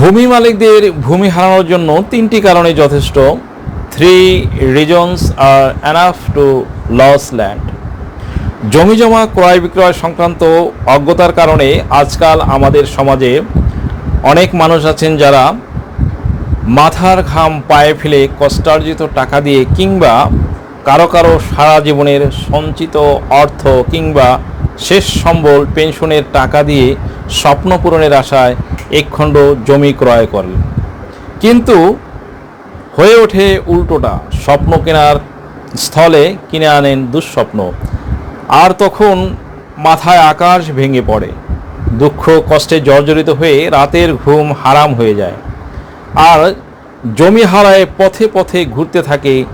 ভূমি মালিকদের ভূমি হারানোর জন্য তিনটি কারণে যথেষ্ট। Three reasons are enough to loss land জমি জমা, ক্রয় বিক্রয় সংক্রান্ত অজ্ঞতার কারণে আজকাল আমাদের সমাজে অনেক মানুষ আছেন যারা মাথার ঘাম পায়ে ফেলে কষ্টার্জিত টাকা দিয়ে কিংবা কারও কারও সারা জীবনের সঞ্চিত অর্থ কিংবা শেষ সম্বল পেনশনের টাকা দিয়ে স্বপ্ন পূরণের আশায় একখণ্ড জমি ক্রয় করেন কিন্তু হয়ে ওঠে উল্টোটা, স্বপ্ন কেনার স্থলে কিনে আনেন দুঃস্বপ্ন। আর তখন মাথায় আকাশ ভেঙে পড়ে। দুঃখ কষ্টে জর্জরিত হয়ে রাতের ঘুম হারাম হয়ে যায়। আর জমি হারায় পথে পথে ঘুরতে থাকে।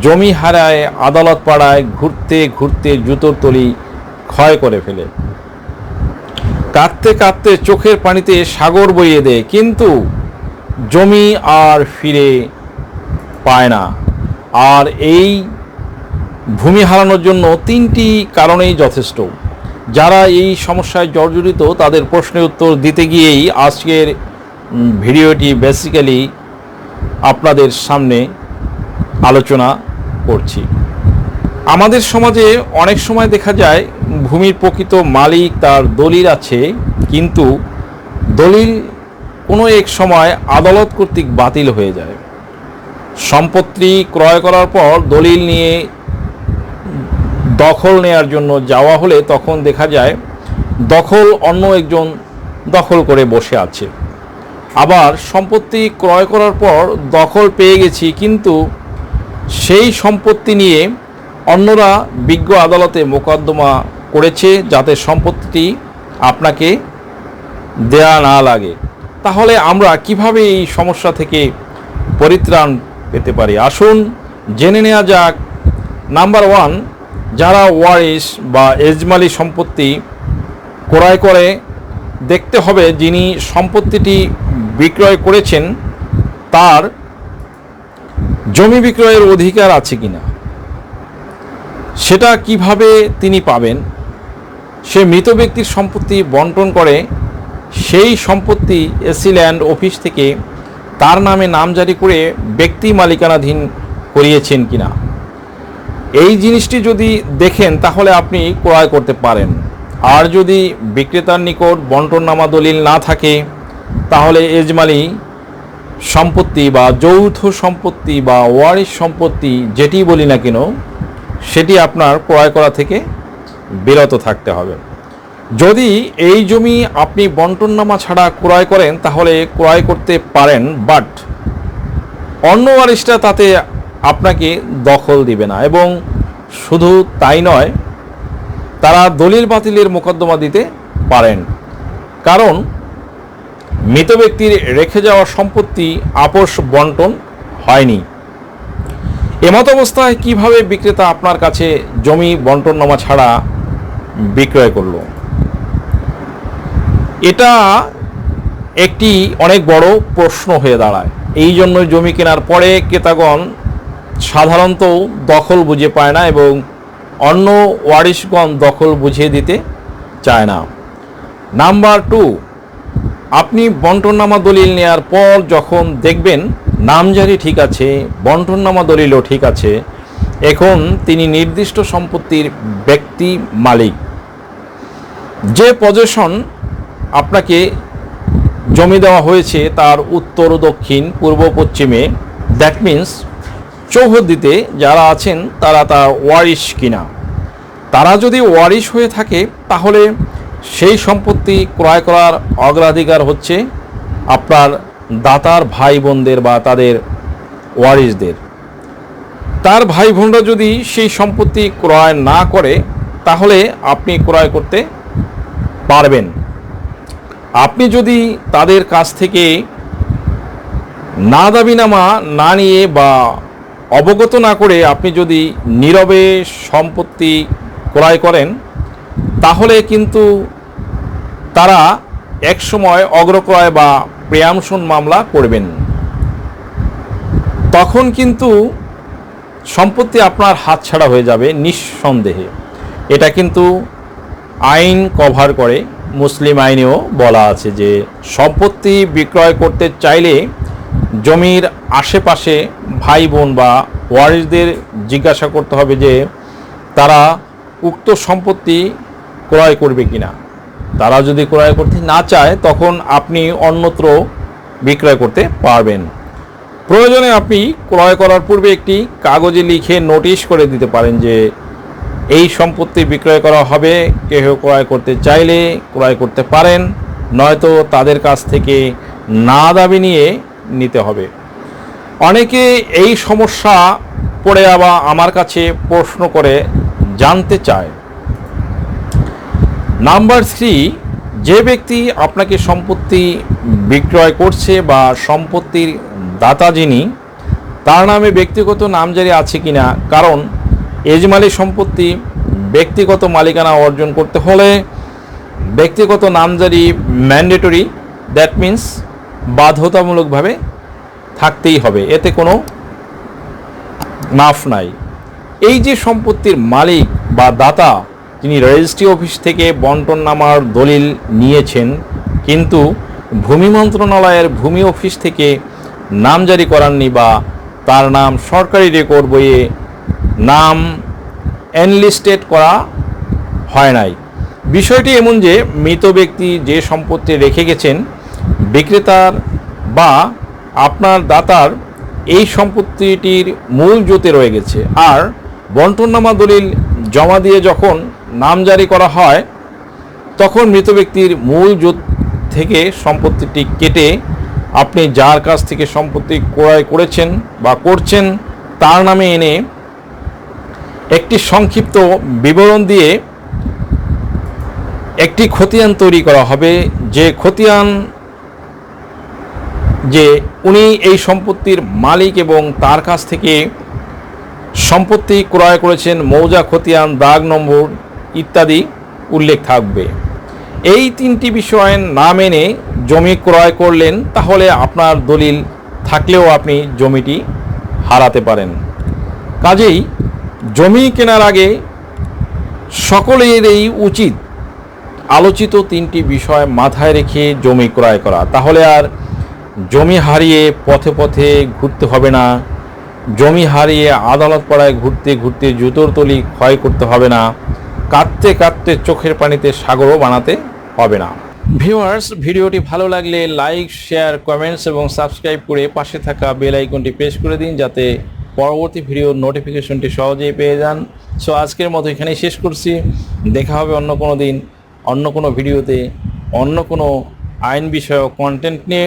জমি হারায় আদালত পাড়ায় ঘুরতে ঘুরতে জুতোর তলি ক্ষয় করে ফেলে। কাঁদতে কাঁদতে চোখের পানিতে সাগর বইয়ে দেয়, কিন্তু জমি আর ফিরে পায় না। আর এই ভূমি হারানোর জন্য তিনটি কারণেই যথেষ্ট। যারা এই সমস্যায় জর্জরিত, তাদের প্রশ্নের উত্তর দিতে গিয়েই আজকের ভিডিওটি বেসিক্যালি আপনাদের সামনে আলোচনা করছি। আমাদের সমাজে অনেক সময় দেখা যায় ভূমির প্রকৃত মালিক তার দলিল আছে, কিন্তু দলিল কোনো এক সময় আদালত কর্তৃক বাতিল হয়ে যায়। সম্পত্তি ক্রয় করার পর দলিল নিয়ে দখল নেয়ার জন্য যাওয়া হলে তখন দেখা যায় দখল অন্য একজন দখল করে বসে আছে। আবার সম্পত্তি ক্রয় করার পর দখল পেয়ে গেছি, কিন্তু সেই সম্পত্তি নিয়ে অন্যরা বিজ্ঞ আদালতে মোকদ্দমা করেছে যাতে সম্পত্তিটি আপনাকে দেয়া না লাগে। তাহলে আমরা কীভাবে এই সমস্যা থেকে পরিত্রাণ পেতে পারি? আসুন জেনে নেওয়া যাক। নাম্বার ওয়ান, যারা ওয়ারিস বা এজমালি সম্পত্তি ক্রয় করে, দেখতে হবে যিনি সম্পত্তিটি বিক্রয় করেছেন, তার জমি বিক্রয়ের অধিকার আছে কিনা। সেটা কীভাবে তিনি পাবেন? সে মৃত ব্যক্তির সম্পত্তি বন্টন করে, সেই সম্পত্তি এসি ল্যান্ড অফিস থেকে তার নামে নাম জারি করে ব্যক্তি মালিকানাধীন করিয়েছেন কিনা? এই জিনিসটি যদি দেখেন, তাহলে আপনি ক্রয় করতে পারেন। আর যদি বিক্রেতার নিকট বন্টননামা দলিল না থাকে, তাহলে এজমালি সম্পত্তি বা যৌথ সম্পত্তি বা ওয়ারিশ সম্পত্তি, যেটি বলি না কেন সেটি আপনার ক্রয় করা থেকে বিরত থাকতে হবে। যদি এই জমি আপনি বন্টননামা ছাড়া ক্রয় করেন, তাহলে ক্রয় করতে পারেন, বাট অন্য ওয়ারিশটা তাতে আপনাকে দখল দিবে না এবং শুধু তাই নয়, তারা দলিল বাতিলের মোকদ্দমা দিতে পারেন। কারণ মৃত ব্যক্তির রেখে যাওয়া সম্পত্তি আপোষ বন্টন হয়নি। এমত অবস্থায় কীভাবে বিক্রেতা আপনার কাছে জমি, বন্টননামা ছাড়া বিক্রয় করল? এটা একটি অনেক বড় প্রশ্ন হয়ে দাঁড়ায়। এই জন্য জমি কেনার পরে ক্রেতাগণ সাধারণত দখল বুঝে পায় না এবং অন্য ওয়ারিশগণ দখল বুঝিয়ে দিতে চায় না। নাম্বার টু, আপনি বন্টননামা দলিল নেওয়ার পর যখন দেখবেন নামজারি ঠিক আছে, বন্টননামা দলিলও ঠিক আছে, এখন তিনি নির্দিষ্ট সম্পত্তির ব্যক্তি মালিক। যে পজিশন আপনাকে জমি দেওয়া হয়েছে তার উত্তর, দক্ষিণ, পূর্ব, পশ্চিমে দ্যাট মিন্স চৌহদ্দিতে যারা আছেন তারা তার ওয়ারিশ কিনা। তারা যদি ওয়ারিশ হয়ে থাকে তাহলে সেই সম্পত্তি ক্রয় করার অগ্রাধিকার হচ্ছে আপনার দাতার ভাই বোনদের বা তাদের ওয়ারিশদের তার ভাই বোনরা যদি সেই সম্পত্তি ক্রয় না করে, তাহলে আপনি ক্রয় করতে পারবেন। আপনি যদি তাদের কাছ থেকে না দাবিনামা না নিয়ে বা অবগত না করে আপনি যদি নীরবে সম্পত্তি ক্রয় করেন, তাহলে কিন্তু তারা একসময় অগ্রক্রয় বা প্রেয়ামশন মামলা করবেন। তখন কিন্তু সম্পত্তি আপনার হাতছাড়া হয়ে যাবে নিঃসন্দেহে। এটা কিন্তু আইন কভার করে, মুসলিম আইনেও বলা আছে যে সম্পত্তি সম্পত্তি বিক্রয় করতে চাইলে জমির আশেপাশে ভাই বোন বা ওয়ারিসদের জিজ্ঞাসা করতে হবে যে তারা উক্ত সম্পত্তি ক্রয় করবে কিনা। তারা যদি ক্রয় করতে না চায়, তখন আপনি অন্যত্র বিক্রয় করতে পারবেন। প্রয়োজনে আপনি ক্রয় করার পূর্বে একটি কাগজে লিখে নোটিশ করে দিতে পারেন যে, এই সম্পত্তি বিক্রয় করা হবে কেউ ক্রয় করতে চাইলে ক্রয় করতে পারেন, নয়তো তাদের কাছ থেকে না দাবি নিয়ে নিতে হবে। অনেকে এই সমস্যা পড়ে আবার আমার কাছে প্রশ্ন করে জানতে চায়। নাম্বার থ্রি, যে ব্যক্তি আপনাকে সম্পত্তি বিক্রয় করছে বা সম্পত্তির দাতা যিনি, তার নামে ব্যক্তিগত নামজারি আছে কি না কারণ এজমালি সম্পত্তি ব্যক্তিগত মালিকানা অর্জন করতে হলে ব্যক্তিগত নামজারি ম্যান্ডেটরি দ্যাট মিন্স বাধ্যতামূলকভাবে থাকতেই হবে, এতে কোনো মাফ নাই। এই যে সম্পত্তির মালিক বা দাতা তিনি রেজিস্ট্রি অফিস থেকে বন্টন নামার দলিল নিয়েছেন, কিন্তু ভূমি মন্ত্রণালয়ের ভূমি অফিস থেকে নাম জারি করাননি বা তার নাম সরকারি রেকর্ড বইয়ে নাম এনলিস্টেড করা হয় নাই। বিষয়টি এমন যে মৃত ব্যক্তি যে সম্পত্তি রেখে গেছেন, বিক্রেতার বা আপনার দাতার এই সম্পত্তিটির মূল জোতে রয়ে গেছে। আর বন্টননামা দলিল জমা দিয়ে যখন নাম জারি করা হয়, তখন মৃত ব্যক্তির মূল জোত থেকে সম্পত্তিটি কেটে আপনি যার কাছ থেকে সম্পত্তি ক্রয় করেছেন বা করছেন তার নামে এনে একটি সংক্ষিপ্ত বিবরণ দিয়ে একটি খতিয়ান তৈরি করা হবে। যে খতিয়ান, যে উনি এই সম্পত্তির মালিক এবং তার কাছ থেকে সম্পত্তি ক্রয় করেছেন মৌজা, খতিয়ান, দাগ, নম্বর ইত্যাদি উল্লেখ থাকবে। এই তিনটি বিষয় না মেনে জমি ক্রয় করলেন, তাহলে আপনার দলিল থাকলেও আপনি জমিটি হারাতে পারেন। কাজেই জমি কেনার আগে সকলেরই উচিত আলোচিত তিনটি বিষয় মাথায় রেখে জমি ক্রয় করা। তাহলে আর জমি হারিয়ে পথে পথে ঘুরতে হবে না। জমি হারিয়ে আদালত পাড়ায় ঘুরতে ঘুরতে জুতোর তলি ক্ষয় করতে হবে না। কাঁদতে কাঁদতে চোখের পানিতে সাগরও বানাতে হবে না। ভিউয়ার্স, ভিডিওটি ভালো লাগলে লাইক, শেয়ার, কমেন্টস এবং সাবস্ক্রাইব করে পাশে থাকা বেল আইকনটি প্রেস করে দিন যাতে পরবর্তী ভিডিওর নোটিফিকেশনটি সহজেই পেয়ে যান। সো আজকের মতো এখানেই শেষ করছি। দেখা হবে অন্য কোনো দিন, অন্য কোনো ভিডিওতে, অন্য কোনো আইন বিষয়ক কন্টেন্ট নিয়ে।